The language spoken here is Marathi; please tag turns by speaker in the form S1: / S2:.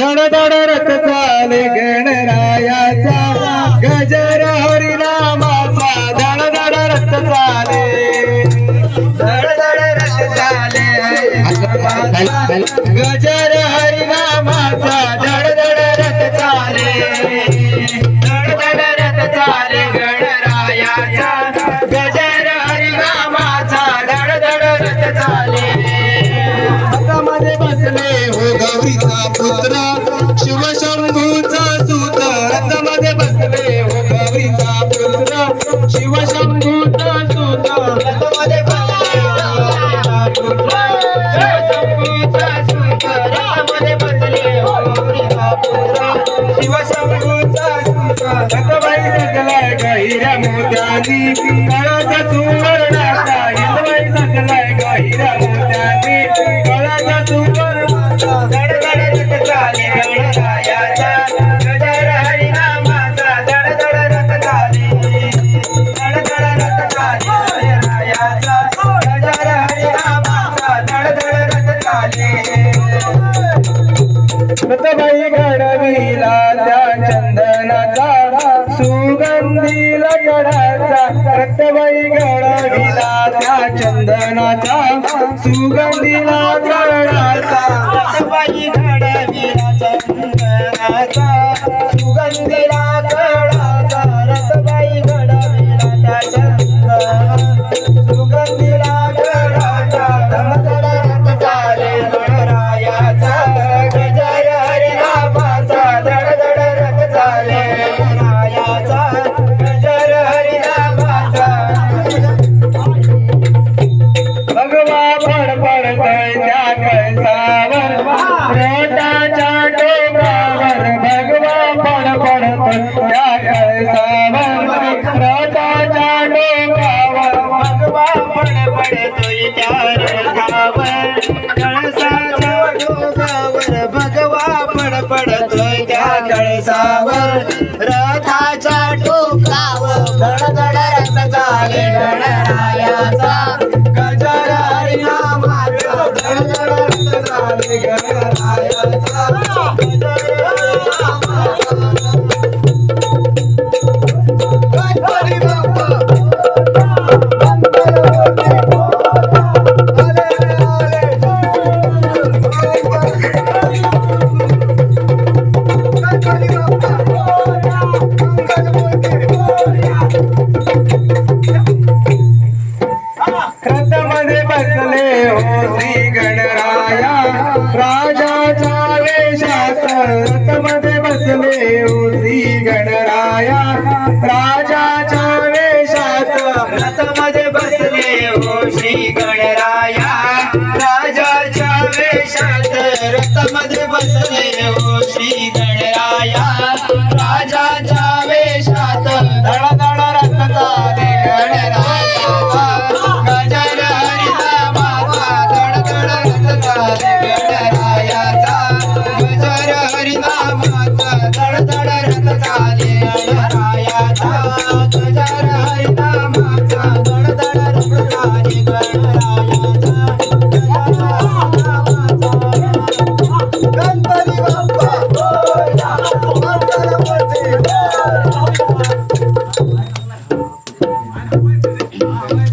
S1: धडधड रथ चाले गणरायाचा. गजर हरिनामाचा. धडधड रथ चाले. धडधड रथ चाले. गजर शिवशंभूचा सूत रथबाई सजलाय गहिऱ्या मोत्यानी काळाचा सुवर्णाचा हिंदबाई सजलाय गहिऱ्या मोत्यानी काळाचा सुवर्णाचा धड धड रथ चाले गणरायाचा गजर हरिनामाचा. रथ चाले रथ चाले गणरायाचा रथबाई घडविला त्या चंदनाचा सुगंधीला गडाचा रथबाई घडविला त्या चंदनाचा सुगंधीला गडाचा रथबाई घडविला फडफडतोय त्या रथावर कळसाच्या डोंगरावर भगवा फडफडतोय त्या कळसावर रथाच्या टोकावर गडगड रथ चाले गड रथामध्ये बसले हो श्री गणराया राजाच्या वेशात रथामध्ये बसले हो श्री गणराया राजाच्या वेशात रथामध्ये बसले हो श्री गणराया राजाच्या वेशात रथामध्ये बसले हो श्री गण धड धड रंग चाले